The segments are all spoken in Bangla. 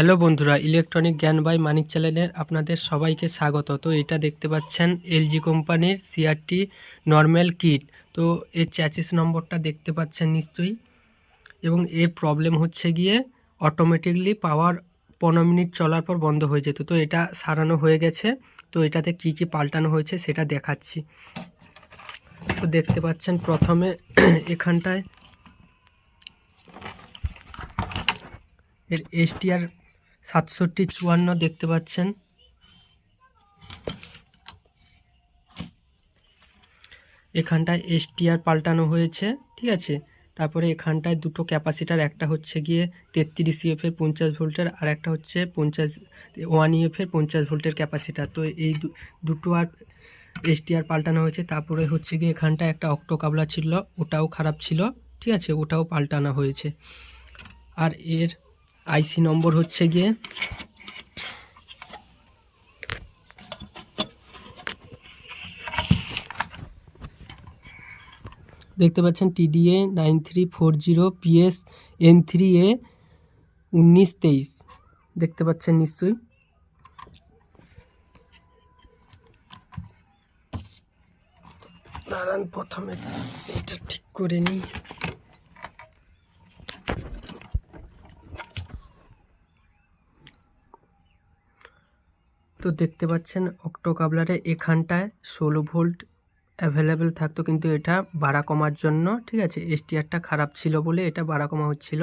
হ্যালো বন্ধুরা, ইলেকট্রনিক জ্ঞান বাই মানিক চ্যানেলের আপনাদের সবাইকে স্বাগত। তো এটা দেখতে পাচ্ছেন এলজি কোম্পানির সিআরটি নর্মাল কিট। তো এর চ্যাচিস নম্বরটা দেখতে পাচ্ছেন নিশ্চয়ই। এবং এর প্রবলেম হচ্ছে গিয়ে অটোমেটিকলি পাওয়ার পনেরো মিনিট চলার পর বন্ধ হয়ে যেত। তো এটা সারানো হয়ে গেছে। তো এটাতে কি কি পাল্টানো হয়েছে সেটা দেখাচ্ছি। তো দেখতে পাচ্ছেন প্রথমে এখানটায় এর এসটিআর সাতষট্টি চুয়ান্ন দেখতে পাচ্ছেন। এখানটায় এসটিআর পাল্টানো হয়েছে, ঠিক আছে? তারপরে এখানটায় দুটো ক্যাপাসিটার, একটা হচ্ছে গিয়ে তেত্রিশ ইএফের পঞ্চাশ ভোল্টের আর একটা হচ্ছে পঞ্চাশ, ওয়ান ইএফের পঞ্চাশ ভোল্টের ক্যাপাসিটার। তো এই দুটো আর এসটিআর পাল্টানো হয়েছে, তারপরে হচ্ছে গিয়ে এখানটায় একটা অক্টো কাবলা ছিল, ওটাও খারাপ ছিল, ঠিক আছে? ওটাও পাল্টানো হয়েছে। আর এর আইসি নম্বর হচ্ছে গিয়ে দেখতে পাচ্ছেন TDA nine three four zero PS N three A উনিশ তেইশ। দেখতে পাচ্ছেন নিশ্চয়ই। দাঁড়ান, প্রথমে এটা ঠিক করে নিই। তো দেখতে পাচ্ছেন অক্টো কাবলারে এখানটায় ষোলো ভোল্ট অ্যাভেলেবেল থাকতো, কিন্তু এটা বাড়া কমার জন্য, ঠিক আছে এসটিআরটা খারাপ ছিল বলে এটা বাড়া কমা হচ্ছিল।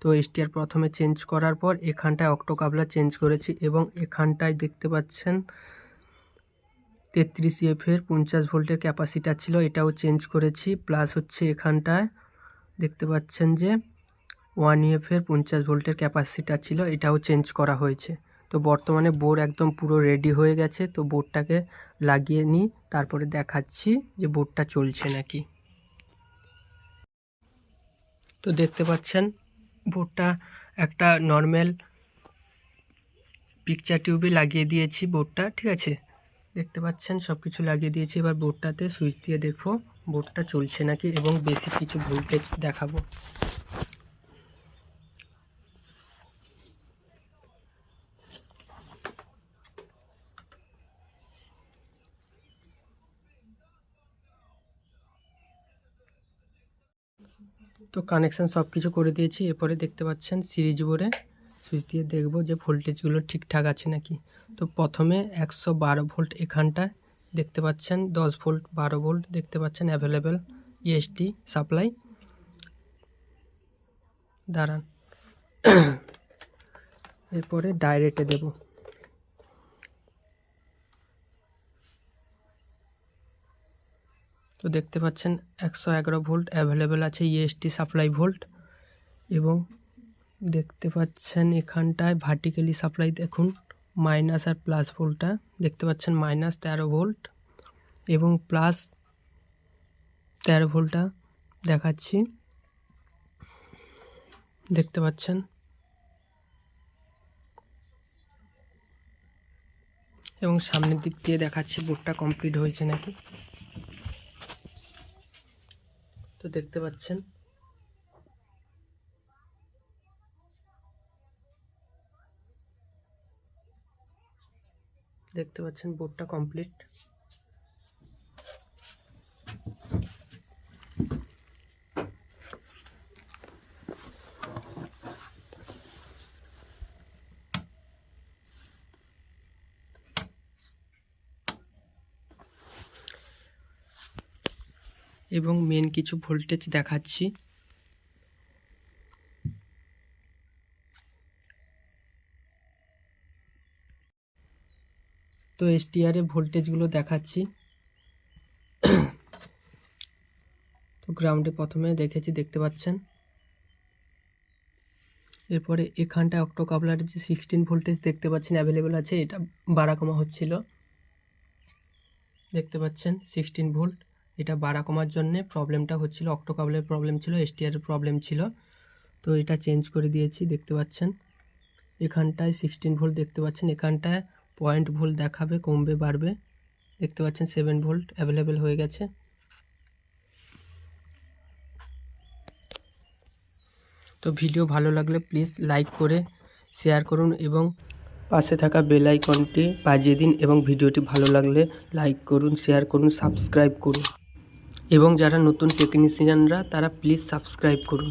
তো এসটিআর প্রথমে চেঞ্জ করার পর এখানটায় অক্টো কাবলা চেঞ্জ করেছি এবং এখানটায় দেখতে পাচ্ছেন তেত্রিশ ইএফের পঞ্চাশ ভোল্টের ক্যাপাসিটার ছিল, এটাও চেঞ্জ করেছি। প্লাস হচ্ছে এখানটায় দেখতে পাচ্ছেন যে ওয়ান ইএফের পঞ্চাশ ভোল্টের ক্যাপাসিটার ছিল, এটাও চেঞ্জ করা হয়েছে। তো বর্তমানে বোর্ড একদম পুরো রেডি হয়ে গেছে, তো বোর্ডটাকে লাগিয়ে নিই, তারপরে দেখাচ্ছি যে বোর্ডটা চলছে নাকি। তো দেখতে পাচ্ছেন বোর্ডটা একটা নর্মাল পিকচার টিউবে লাগিয়ে দিয়েছি বোর্ডটা ঠিক আছে? দেখতে পাচ্ছেন সব কিছু লাগিয়ে দিয়েছি, এবার বোর্ডটাতে সুইচ দিয়ে দেখো বোর্ডটা চলছে নাকি, এবং বেশি কিছু ভোল্টেজ দেখাবো। তো কানেকশান সব কিছু করে দিয়েছি, এরপরে দেখতে পাচ্ছেন সিরিজ বোর্ডে। সুইচ দিয়ে দেখব যে ভোল্টেজগুলো ঠিকঠাক আছে নাকি। তো প্রথমে একশো বারো ভোল্ট এখানটায় দেখতে পাচ্ছেন, দশ ভোল্ট বারো ভোল্ট দেখতে পাচ্ছেন অ্যাভেলেবেল ইএসটি সাপ্লাই দাঁড়ান। এরপরে ডাইরেক্টে দেব। তো দেখতে পাচ্ছেন একশো এগারো ভোল্ট অ্যাভেলেবেল আছে ইএসটি সাপ্লাই ভোল্ট এবং দেখতে পাচ্ছেন এখানটায় ভার্টিক্যালি সাপ্লাই দেখুন মাইনাস আর প্লাস ভোল্টটা। দেখতে পাচ্ছেন মাইনাস তেরো ভোল্ট এবং প্লাস তেরো ভোল্টটা দেখাচ্ছি। দেখতে পাচ্ছেন এবং সামনের দিক দিয়ে দেখাচ্ছি বোর্ডটা কমপ্লিট হয়েছে নাকি। তো দেখতে পাচ্ছেন। দেখতে পাচ্ছেন বোর্ডটা কমপ্লিট। এবং মেন কিছু ভোল্টেজ দেখাচ্ছি। তো এসটিআরে ভোল্টেজগুলো দেখাচ্ছি। তো গ্রাউন্ডে প্রথমে দেখেছি, দেখতে পাচ্ছেন? এরপরে এখানটায় অক্টো কাবলারের যে সিক্সটিন ভোল্টেজ দেখতে পাচ্ছেন অ্যাভেলেবেল আছে, এটা বাড়া কমা হচ্ছিল। দেখতে পাচ্ছেন সিক্সটিন ভোল্ট এটা বাড়া কমার জন্যে প্রবলেমটা হচ্ছিল অক্টো কাবলের প্রবলেম ছিল এসটিআরের প্রবলেম ছিল। তো এটা চেঞ্জ করে দিয়েছি, দেখতে পাচ্ছেন। এখানটায় সিক্সটিন ভোল্ট দেখতে পাচ্ছেন, এখানটায় পয়েন্ট ভোল্ট দেখাবে, কমবে, বাড়বে। দেখতে পাচ্ছেন, সেভেন ভোল্ট অ্যাভেলেবেল হয়ে গেছে। তো ভিডিও ভালো লাগলে প্লিজ লাইক করে, শেয়ার করুন এবং পাশে থাকা বেল আইকনটি বাজিয়ে দিন এবং ভিডিওটি ভালো লাগলে লাইক করুন, শেয়ার করুন, সাবস্ক্রাইব করুন। এবং যারা নতুন টেকনিশিয়ানরা তারা প্লিজ সাবস্ক্রাইব করুন।